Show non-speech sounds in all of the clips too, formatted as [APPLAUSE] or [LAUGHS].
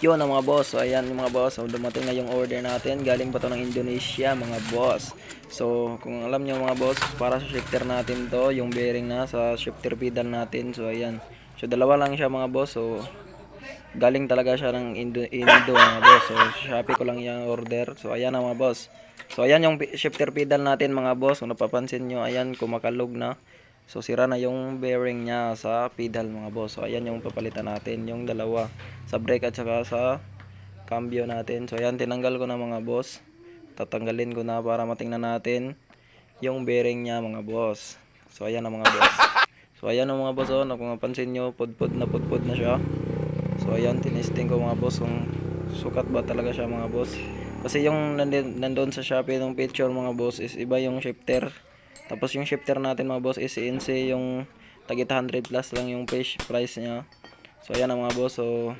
Yun mga boss. So, ayan mga boss. So, dumating na yung order natin. Galing pa to ng Indonesia, mga boss. So, kung alam nyo mga boss, para sa shifter natin to, yung bearing na sa shifter pedal natin. So, ayan. So, dalawa lang siya mga boss. So, galing talaga siya ng Indo, Indo mga boss. So, Shopee ko lang yung order. So, ayan mga boss. So, ayan yung shifter pedal natin mga boss. Kung napapansin nyo, ayan, kumakalog na. So, sira na yung bearing niya sa pedal mga boss. So, ayan yung papalitan natin, yung dalawa. Sa brake at saka sa cambio natin. So, ayan, tinanggal ko na mga boss. Tatanggalin ko na para matingnan natin yung bearing niya mga boss. So, ayan na mga boss. [LAUGHS] So, ayan ang mga boss. Oh, kung napansin nyo, pudpud na pudpud na siya. So, ayan, tinesting ko mga boss kung sukat ba talaga siya mga boss. Kasi yung nandun sa Shopee ng picture mga boss is iba yung shifter. Tapos yung shifter natin mga boss is CNC yung tagit 100 plus lang yung price, niya. So ayan ang mga boss. So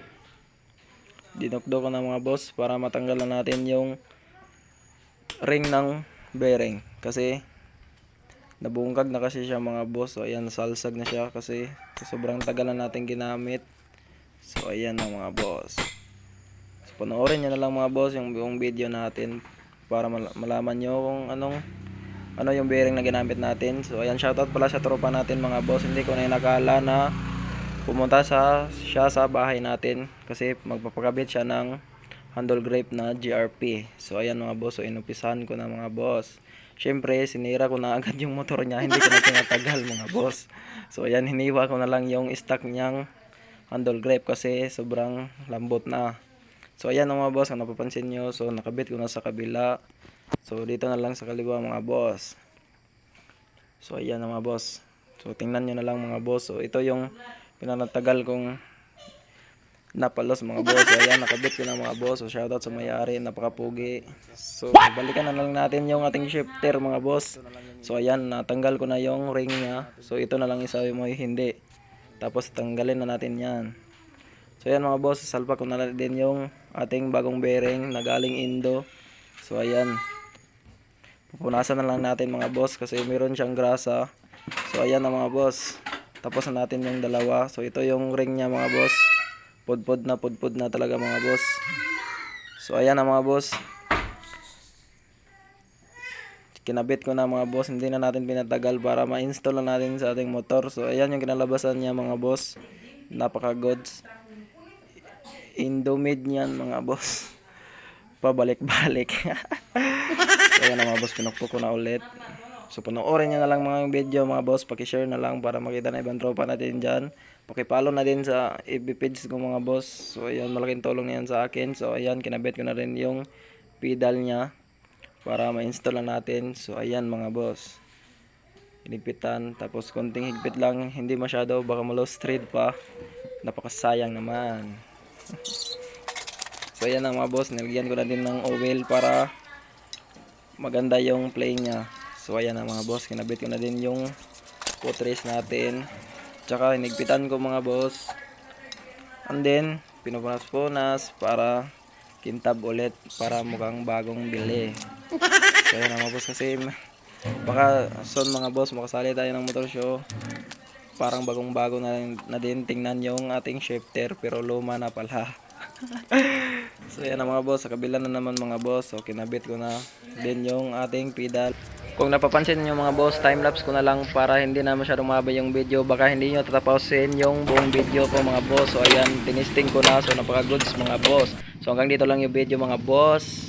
dinukdo ko na mga boss para matanggalan natin yung ring ng bearing. Kasi nabungkag na kasi siya mga boss. So ayan salsag na siya kasi sobrang tagal na natin ginamit. So ayan na mga boss. So panoorin nyo na lang mga boss yung buong video natin para mal- malaman nyo kung anong ano yung bearing na ginamit natin. So ayan shoutout pala sa tropa natin mga boss. Hindi ko na inakala na pumunta sa siya sa bahay natin kasi magpapakabit siya ng handle grape na GRP. So ayan mga boss, so inupisahan ko na mga boss. Syempre, sinira ko na [LAUGHS] agad yung motor niya, hindi ko na tinatagal mga boss. So ayan, hiniwa ko na lang yung stock niyang handle grape kasi sobrang lambot na. So ayan mga boss, kung napapansin nyo, so nakabit ko na sa kabila. So dito na lang sa kaliwa mga boss. So ayan na mga boss. So tingnan nyo na lang mga boss. So ito yung pinanatagal kong napalos mga boss. So ayan, nakabit ko na mga boss. So shoutout sa may-ari, napakapugi. So balikan na lang natin yung ating shifter mga boss. So ayan, natanggal ko na yung ring niya. So ito na lang isa mo hindi. Tapos tanggalin na natin yan. So ayan mga boss, salpa ko na din yung ating bagong bearing na galing Indo. So ayan, pupunasan na lang natin mga boss kasi meron siyang grasa. So ayan na mga boss. Tapos na natin yung dalawa. So ito yung ring niya mga boss. Pudpud na pudpud na talaga mga boss. So ayan na mga boss. Kinabit ko na mga boss. Hindi na natin pinatagal para ma-install na natin sa ating motor. So ayan yung kinalabasan niya mga boss. Napaka goods. Indomade niyan mga boss. Pabalik-balik. so [LAUGHS] ayan na mga boss. Pinukpok ko na ulit. So panoorin nyo na lang mga video mga boss. Pakishare na lang para makita na ibang tropa natin dyan. Pakipollow na din sa FB page ko mga boss. So ayan malaking tulong na sa akin. So ayan kinabit ko na rin yung pedal niya. Para ma-install na natin. So ayan mga boss. Hinigpitan. Tapos konting higpit lang. Hindi masyado. Baka malo straight pa. Napakasayang naman. [LAUGHS] so ayan na mga boss. Nilagyan ko na din ng oil para maganda yung play niya. So ayan na mga boss, kinabit ko na din yung footrace natin. Tsaka hinigpitan ko mga boss. And then, pinupunas-punas para kintab ulit para mukhang bagong bili. So ayan na mga boss kasi baka son mga boss makasali tayo ng motor show. Parang bagong bago na, na din tingnan yung ating shifter pero luma na pala. [LAUGHS] so yan na mga boss, sa kabila na naman mga boss. So kinabit ko na din yung ating pedal. Kung napapansin niyo mga boss, time lapse ko na lang para hindi na masyadong mahaba yung video. Baka hindi niyo tatapusin yung buong video ko mga boss. So ayan, tinisting ko na. So napaka goods mga boss. So hanggang dito lang yung video mga boss.